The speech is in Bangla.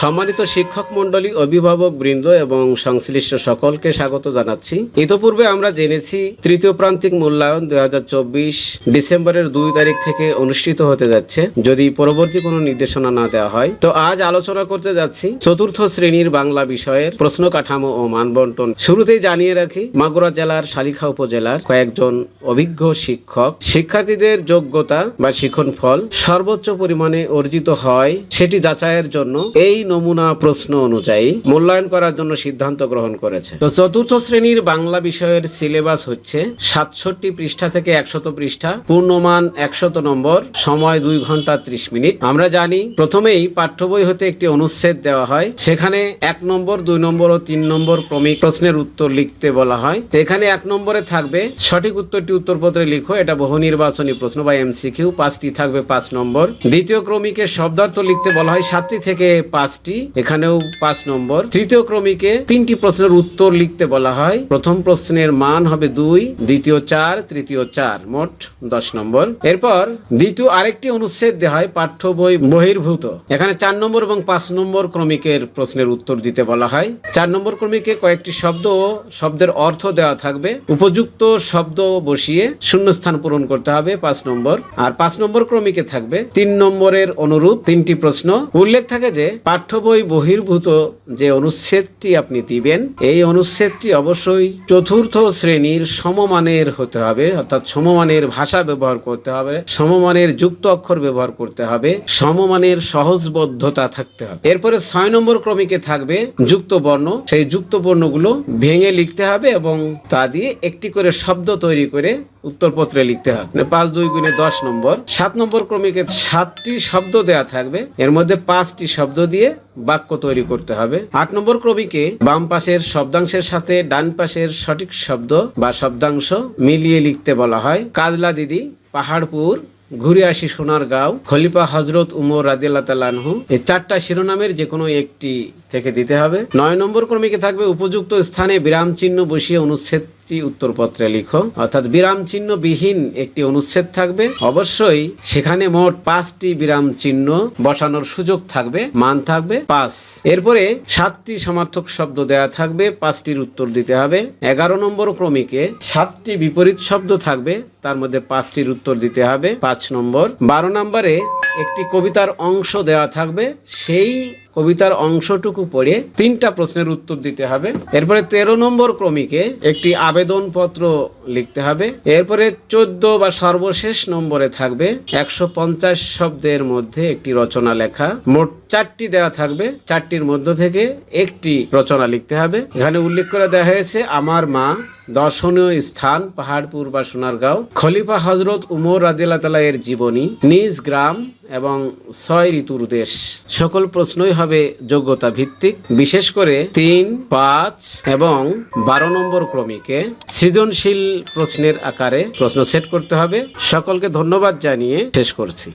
সম্মানিত শিক্ষক মন্ডলী অভিভাবক বৃন্দ এবং সংশ্লিষ্ট সকলকে স্বাগত জানাচ্ছি। ইতোপূর্বে আমরা জেনেছি তৃতীয় প্রান্তিক মূল্যায়ন দুই ডিসেম্বরের দুই তারিখ থেকে অনুষ্ঠিত হতে যাচ্ছে। যদি পরবর্তী কোনো নির্দেশনা না দেওয়া হয়, তো আজ আলোচনা করতে যাচ্ছি চতুর্থ শ্রেণির বাংলা বিষয়ের প্রশ্ন কাঠামো ও মানবন্টন। শুরুতেই জানিয়ে রাখি, মাগুরা জেলার শালিখা উপজেলার কয়েকজন অভিজ্ঞ শিক্ষক, শিক্ষার্থীদের যোগ্যতা বা শিক্ষণ ফল সর্বোচ্চ পরিমাণে অর্জিত হয় সেটি যাচাইয়ের জন্য এই নমুনা প্রশ্ন অনুযায়ী মূল্যায়ন করার জন্য সিদ্ধান্ত গ্রহণ করেছে। তো চতুর্থ শ্রেণির বাংলা বিষয়ের সিলেবাস হচ্ছে সাতষট্টি পৃষ্ঠা থেকে একশত পৃষ্ঠা, পূর্ণমান একশত নম্বর, সময় দুই ঘণ্টা ত্রিশ মিনিট। আমরা জানি প্রথমেই পাঠ্য বই হতে একটি অনুচ্ছেদ দেওয়া হয়, সেখানে এক নম্বর, দুই নম্বর ও তিন নম্বর ক্রমিক প্রশ্নের উত্তর লিখতে বলা হয়। তো এখানে এক নম্বরে থাকবে সঠিক উত্তরটি উত্তরপত্রে লিখো, এটা বহু নির্বাচনী প্রশ্ন বা এমসিকিউ, পাঁচটি থাকবে পাঁচ নম্বর। দ্বিতীয় ক্রমিকে শব্দার্থ লিখতে বলা হয় সাতটি থেকে পাঁচটি, এখানেও পাঁচ নম্বর। তৃতীয় ক্রমিকে তিনটি প্রশ্নের উত্তর লিখতে বলা হয়। প্রথম প্রশ্নের মান হবে দুই, দ্বিতীয় চার, তৃতীয় চার, মোট দশ নম্বর। এরপর দ্বিতীয় আরেকটি অনুচ্ছেদ দেওয়া হয় পাঠ্য বই বহির্ভূত। এখানে চার নম্বর এবং পাঁচ নম্বর ক্রমিকের প্রশ্নের উত্তর দিতে বলা হয়। চার নম্বর ক্রমিকে কয়েকটি শব্দ ও শব্দের অর্থ দেওয়া থাকবে। উপযুক্ত শব্দ বসিয়ে শূন্যস্থান পূরণ করতে হবে পাঁচ নম্বর। আর পাঁচ নম্বর ক্রমিকে থাকবে তিন নম্বরের অনুরূপ তিনটি প্রশ্ন। উল্লেখ থাকে যে পাঠ্য বই বহির্ভূত যে অনুচ্ছেদটি আপনি দিবেন, এই অনুচ্ছেদটি অবশ্যই চতুর্থ শ্রেণির সমমানের হতে হবে, অর্থাৎ সমমানের ভাষা ব্যবহার করতে হবে, সমমানের যুক্ত অক্ষর ব্যবহার করতে হবে, সমমানের সহজবদ্ধতা থাকতে হবে। এরপরে ছয় নম্বর ক্রমিকে থাকবে যুক্ত বর্ণ। সেই যুক্ত বর্ণগুলো ভেঙে লিখতে হবে এবং তা দিয়ে একটি করে শব্দ তৈরি করে উত্তরপত্রে লিখতে হবে। মানে পাঁচ দুই গুণে দশ নম্বর। সাত নম্বর ক্রমিকে সাতটি শব্দ দেয়া থাকবে। এর মধ্যে পাঁচটি শব্দ দিয়ে বাক্য তৈরি করতে হবে। আট নম্বর ক্রমিকে বাম পাশের শব্দাংশের সাথে ডান পাশের সঠিক শব্দ বা শব্দাংশ মিলিয়ে লিখতে বলা হয়। কাজলা দিদি, পাহাড়পুর ঘুরে আসি সোনার গাঁও খলিফা হজরত উমর রাদিল্লা তালানহু এই চারটা শিরোনামের যে কোনো একটি থেকে দিতে হবে। নয় নম্বর ক্রমিকে থাকবে উপযুক্ত স্থানে বিরাম চিহ্ন বসিয়ে অনুচ্ছেদটি উত্তরপত্রে লিখো। অর্থাৎ বিরাম চিহ্ন বিহীন একটি অনুচ্ছেদ থাকবে। অবশ্যই সেখানে মোট পাঁচটি বিরাম চিহ্ন বসানোর সুযোগ থাকবে, মান থাকবে পাঁচ। এরপরে সাতটি সমার্থক শব্দ দেয়া থাকবে, পাঁচটির উত্তর দিতে হবে। এগারো নম্বর ক্রমিকে সাতটি বিপরীত শব্দ থাকবে, তার মধ্যে পাঁচটির উত্তর দিতে হবে। পাঁচ নম্বর। বারো নম্বরে একটি কবিতার অংশ দেওয়া থাকবে, সেই কবিতার অংশটুকু পড়ে তিনটা প্রশ্নের উত্তর দিতে হবে। এরপরে তেরো নম্বর ক্রমিকে একটি আবেদনপত্র লিখতে হবে। এরপরে চোদ্দ বা সর্বশেষ নম্বরে থাকবে একশো পঞ্চাশ শব্দের মধ্যে একটি রচনা লেখা। মোট চারটি দেওয়া থাকবে। চারটির মধ্য থেকে একটি রচনা লিখতে হবে। এখানে উল্লেখ করে দেওয়া হয়েছে, আমার মা দর্শনীয় স্থান পাহাড়পুর বা সোনারগাঁও। খলিফা হজরত উমর রাদিল্লা তালা এর জীবনী, নিজ গ্রাম এবং ছয় ঋতুর দেশ। সকল প্রশ্নই হবে যোগ্যতা ভিত্তিক। বিশেষ করে তিন, পাঁচ এবং বারো নম্বর ক্রমিকে সৃজনশীল প্রশ্নের আকারে প্রশ্ন সেট করতে হবে। সকলকে ধন্যবাদ জানিয়ে শেষ করছি।